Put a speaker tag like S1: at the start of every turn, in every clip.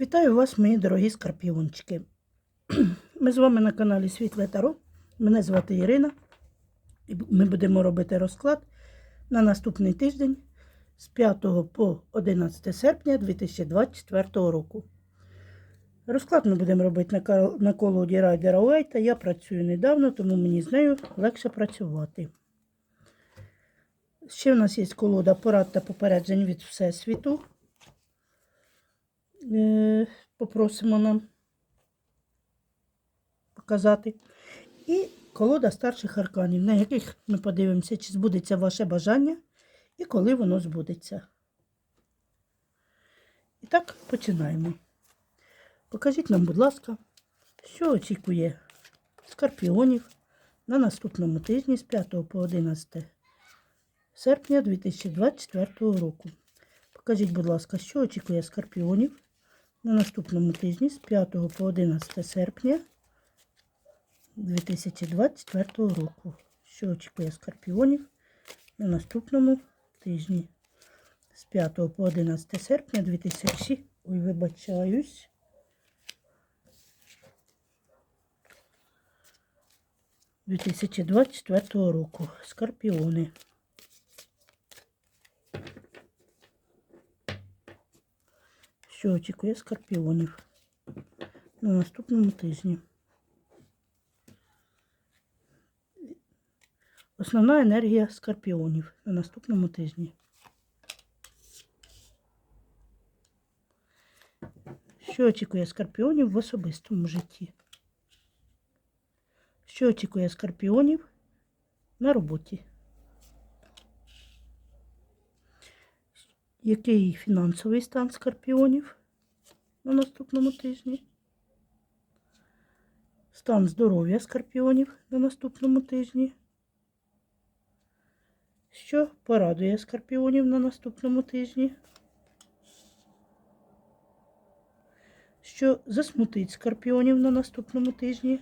S1: Вітаю вас, мої дорогі скорпіончики. Ми з вами на каналі Світле Таро. Мене звати Ірина. І ми будемо робити розклад на наступний тиждень з 5 по 11 серпня 2024 року. Розклад ми будемо робити на, колоді Райдера Уейта. Я працюю недавно, тому мені з нею легше працювати. Ще в нас є колода порад та попереджень від Всесвіту. Е, попросимо нам показати. І колода старших арканів, на яких ми подивимося, чи збудеться ваше бажання і коли воно збудеться. І так, починаємо. Покажіть нам, будь ласка, що очікує скорпіонів на наступному тижні з 5 по 11 серпня 2024 року. Покажіть, будь ласка, що очікує скорпіонів на наступному тижні з 5 по 11 серпня 2024 року. Що очікує скорпіонів на наступному тижні з 5 по 11 серпня 2000... Ой, вибачаюсь. – 2024 року. Скорпіони. Що очікує скорпіонів на наступному тижні. Основна енергія скорпіонів на наступному тижні. Що очікує скорпіонів в особистому житті? Що очікує скорпіонів на роботі? Який фінансовий стан скорпіонів на наступному тижні? Стан здоров'я скорпіонів на наступному тижні? Що порадує скорпіонів на наступному тижні? Що засмутить скорпіонів на наступному тижні?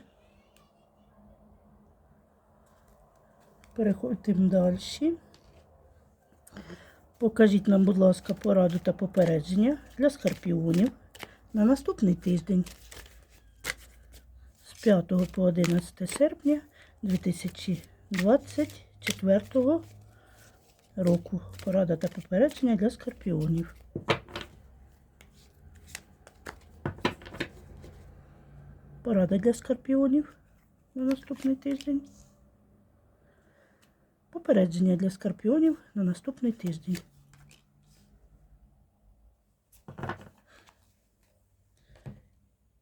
S1: Переходимо далі. Покажіть нам, будь ласка, пораду та попередження для скорпіонів на наступний тиждень з 5 по 11 серпня 2024 року. Порада та попередження для скорпіонів. Порада для скорпіонів на наступний тиждень. Попередження для скорпіонів на наступний тиждень.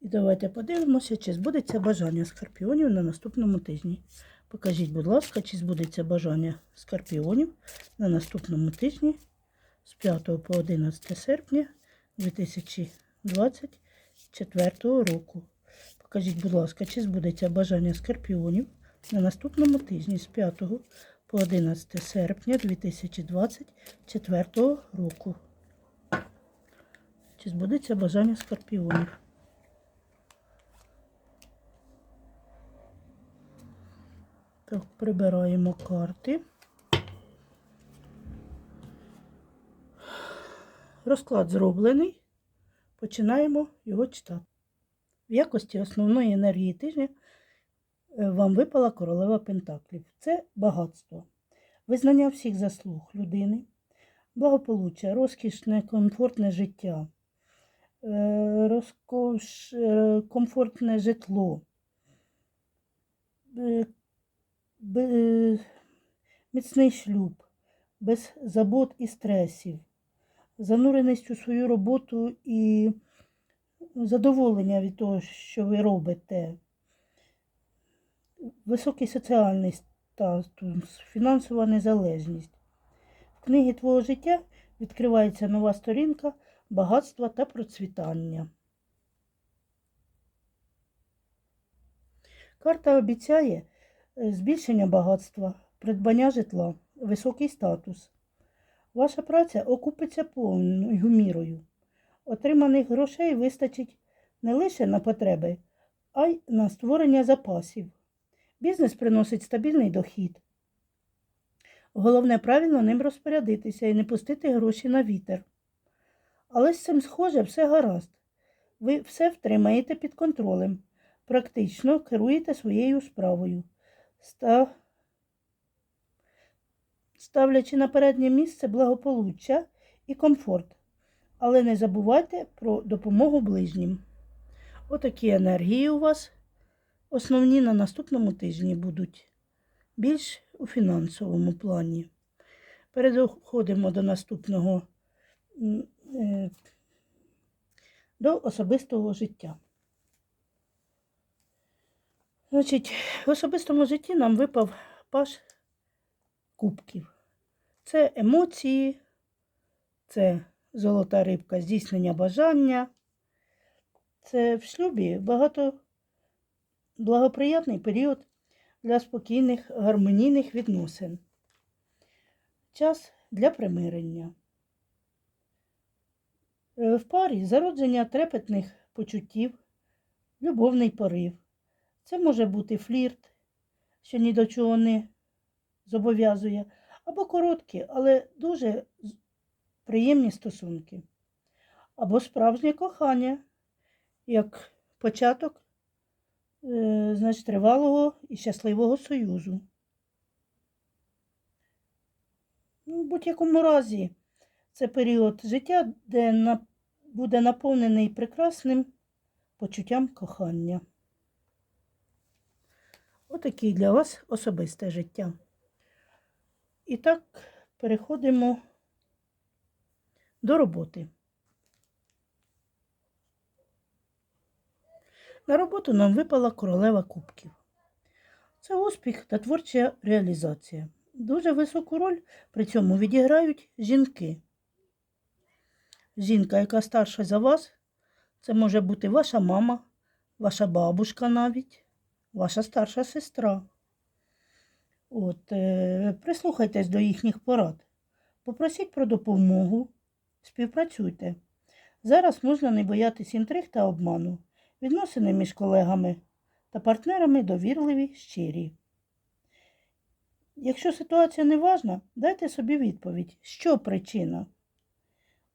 S1: І давайте подивимося, чи збудеться бажання скорпіонів на наступному тижні. Покажіть, будь ласка, чи збудеться бажання скорпіонів на наступному тижні з 5 по 11 серпня 2024 року. Покажіть, будь ласка, чи збудеться бажання скорпіонів на наступному тижні з 5 по 11 серпня 2024 року. Чи збудеться бажання скорпіонів? Так, прибираємо карти. Розклад зроблений. Починаємо його читати. В якості основної енергії тижня вам випала королева Пентаклів. Це багатство, визнання всіх заслуг людини, благополуччя, розкішне, комфортне життя, е, розкош, е, комфортне житло, е, міцний шлюб, без забот і стресів, зануреність у свою роботу і задоволення від того, що ви робите, високий соціальний статус, фінансова незалежність. В книгі твого життя відкривається нова сторінка багатства та процвітання. Карта обіцяє е, збільшення багатства, придбання житла, високий статус. Ваша праця окупиться повною мірою. Отриманих грошей вистачить не лише на потреби, а й на створення запасів. Бізнес приносить стабільний дохід. Головне правильно ним розпорядитися і не пустити гроші на вітер. Але з цим схоже все гаразд. ви все втримаєте під контролем, практично керуєте своєю справою, став... ставлячи на переднє місце благополуччя і комфорт. Але не забувайте про допомогу ближнім. Отакі енергії у вас основні на наступному тижні будуть більш у фінансовому плані. Переходимо до наступного е, до особистого життя. Значить, в особистому житті нам випав паш кубків. Це емоції, це золота рибка, здійснення бажання. Це в шлюбі багато благоприятний період для спокійних гармонійних відносин. Час для примирення. Е, В парі зародження трепетних почуттів, любовний порив. Це може бути флірт, що ні до чого не зобов'язує, або короткі, але дуже приємні стосунки, або справжнє кохання, як початок значить, тривалого і щасливого союзу. Ну, в будь-якому разі, це період життя, де на... буде наповнений прекрасним почуттям кохання. Отакий для вас особисте життя. І так переходимо до роботи. На роботу нам випала королева кубків. Це успіх та творча реалізація. Дуже високу роль при цьому відіграють жінки. Жінка, яка старша за вас, це може бути ваша мама, ваша бабушка навіть, ваша старша сестра. От, е, прислухайтесь до їхніх порад. Попросіть про допомогу, співпрацюйте. Зараз можна не боятись інтриг та обману. Відносини між колегами та партнерами довірливі, щирі. Якщо ситуація не важна, дайте собі відповідь, що причина?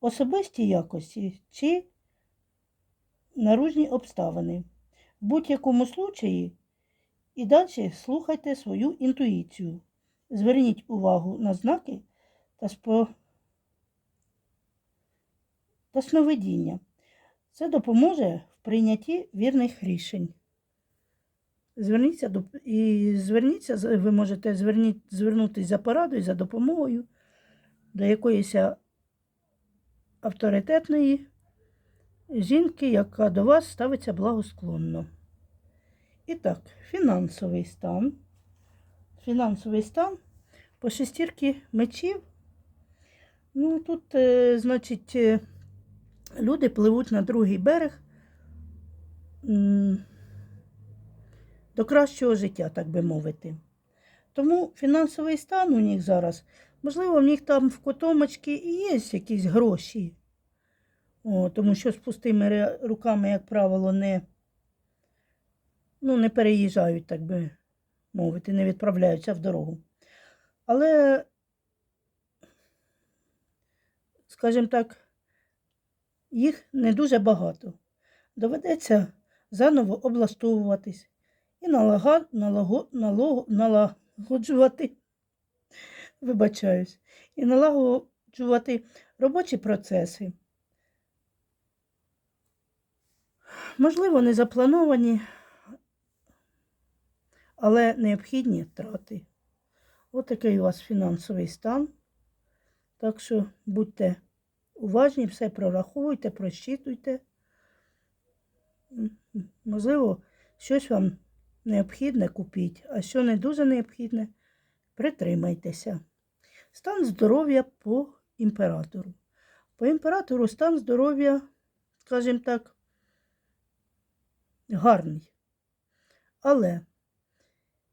S1: Особисті якості чи наружні обставини. В будь-якому случаї і далі слухайте свою інтуїцію. Зверніть увагу на знаки та, спо... та сновидіння. Це допоможе прийнятті вірних рішень. Зверніться до і зверніться, ви можете зверніть, звернутися за порадою, за допомогою до якоїсь авторитетної жінки, яка до вас ставиться благосклонно. І так, фінансовий стан. Фінансовий стан по шестірки мечів. Ну, тут, е, значить, е, люди пливуть на другий берег до кращого життя, так би мовити. Тому фінансовий стан у них зараз, можливо, в них там в котомочці і є якісь гроші. О, тому що з пустими руками, як правило, не, ну, не переїжджають, так би мовити, не відправляються в дорогу. Але, скажімо так, їх не дуже багато. Доведеться заново облаштовуватись і налага, налаго, налого, налагоджувати, вибачаюсь, і налагоджувати робочі процеси. Можливо, не заплановані, але необхідні трати. Ось такий у вас фінансовий стан. Так що будьте уважні, все прораховуйте, просчитуйте. Можливо, щось вам необхідне купіть, а що не дуже необхідне, притримайтеся. Стан здоров'я по імператору. По імператору стан здоров'я, скажімо так, гарний. Але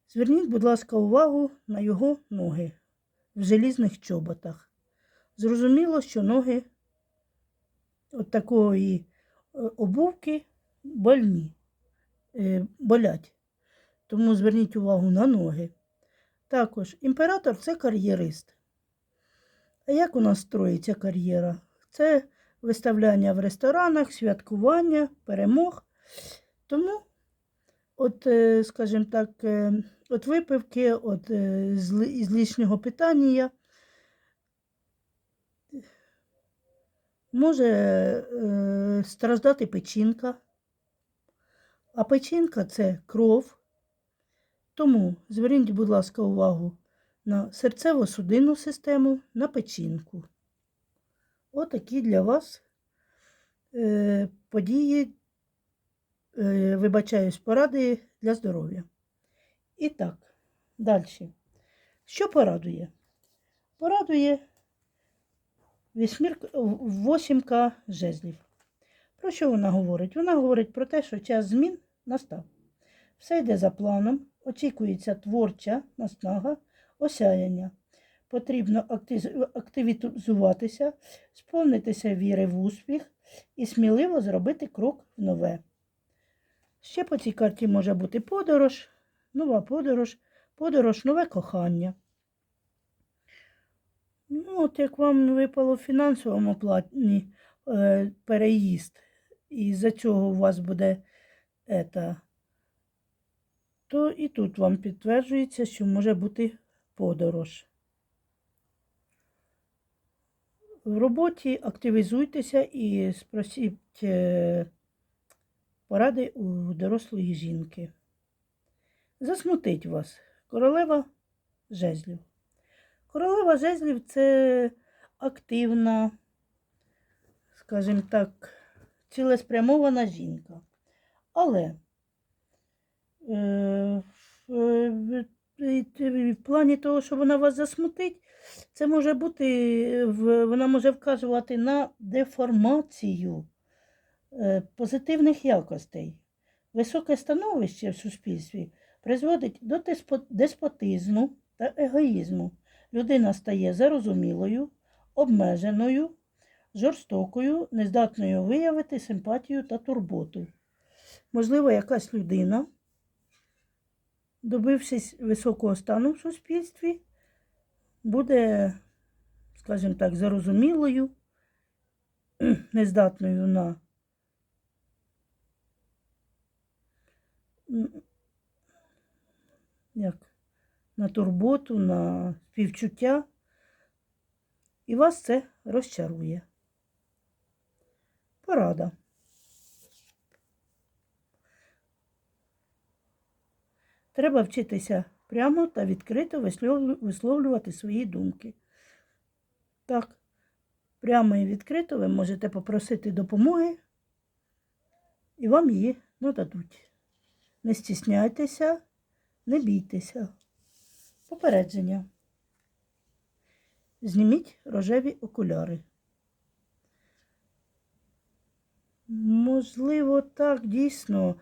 S1: зверніть, будь ласка, увагу на його ноги в желізних чоботах. Зрозуміло, що ноги от такої е, обувки больні, е, болять. Тому зверніть увагу на ноги. Також імператор це кар'єрист. А як у нас строїться кар'єра? Це виставляння в ресторанах, святкування, перемог. Тому, от, е, скажімо так, е, от випивки, от з лишнього питання може страждати печінка. А печінка це кров. Тому зверніть, будь ласка, увагу на серцево-судинну систему, на печінку. Отакі для вас е, події, е, вибачаюсь, поради для здоров'я. І так, далі. Що порадує? Порадує восімка жезлів. Про що вона говорить? Вона говорить про те, що час змін настав. Все йде за планом, очікується творча наснага, осяяння. Потрібно активізуватися, сповнитися віри в успіх і сміливо зробити крок в нове. Ще по цій карті може бути подорож, нова подорож, подорож, нове кохання. Ну, от як вам випало в фінансовому плані е, переїзд, і за цього у вас буде ета, то і тут вам підтверджується, що може бути подорож. В роботі активізуйтеся і спросіть е, поради у дорослої жінки. Засмутить вас королева жезлів. Королева жезлів це активна, скажімо так, цілеспрямована жінка. Але е, в, в- плані того, що вона вас засмутить, це може бути, вона може вказувати на деформацію е, позитивних якостей. Високе становище в суспільстві призводить до деспотизму та егоїзму. Людина стає зарозумілою, обмеженою, жорстокою, нездатною виявити симпатію та турботу. Можливо, якась людина, добившись високого стану в суспільстві, буде, скажімо так, зарозумілою, нездатною на як, на турботу, на співчуття, і вас це розчарує. Порада. Треба вчитися прямо та відкрито висловлювати свої думки. Так, прямо і відкрито ви можете попросити допомоги, і вам її нададуть. Не стісняйтеся, не бійтеся. Попередження. Зніміть рожеві окуляри. Можливо, так, дійсно.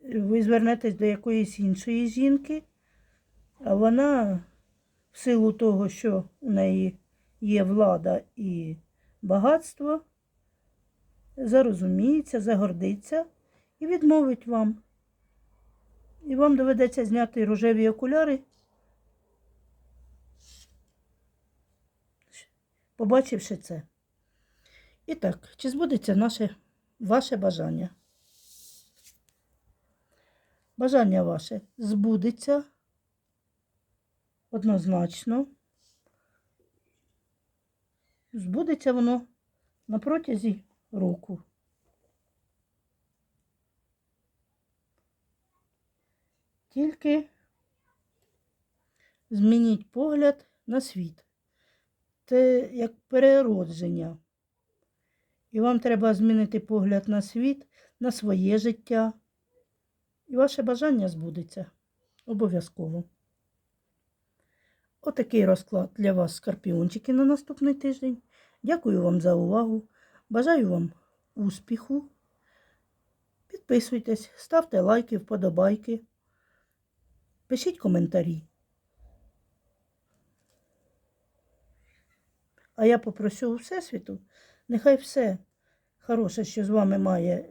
S1: Ви звернетесь до якоїсь іншої жінки, а вона, в силу того, що у неї є влада і багатство, зарозуміється, загордиться і відмовить вам. І вам доведеться зняти рожеві окуляри, побачивши це. І так, чи збудеться наше, ваше бажання? Бажання ваше збудеться однозначно. Збудеться воно на протязі року. Тільки змініть погляд на світ. Це як переродження. І вам треба змінити погляд на світ, на своє життя. І ваше бажання збудеться обов'язково. Отакий розклад для вас, скорпіончики, на наступний тиждень. Дякую вам за увагу. Бажаю вам успіху. Підписуйтесь, ставте лайки, вподобайки. Пишіть коментарі. А я попрошу у Всесвіту, нехай все хороше, що з вами має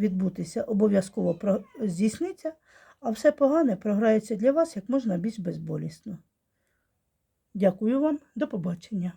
S1: відбутися, обов'язково здійсниться, а все погане програється для вас як можна більш безболісно. Дякую вам, до побачення.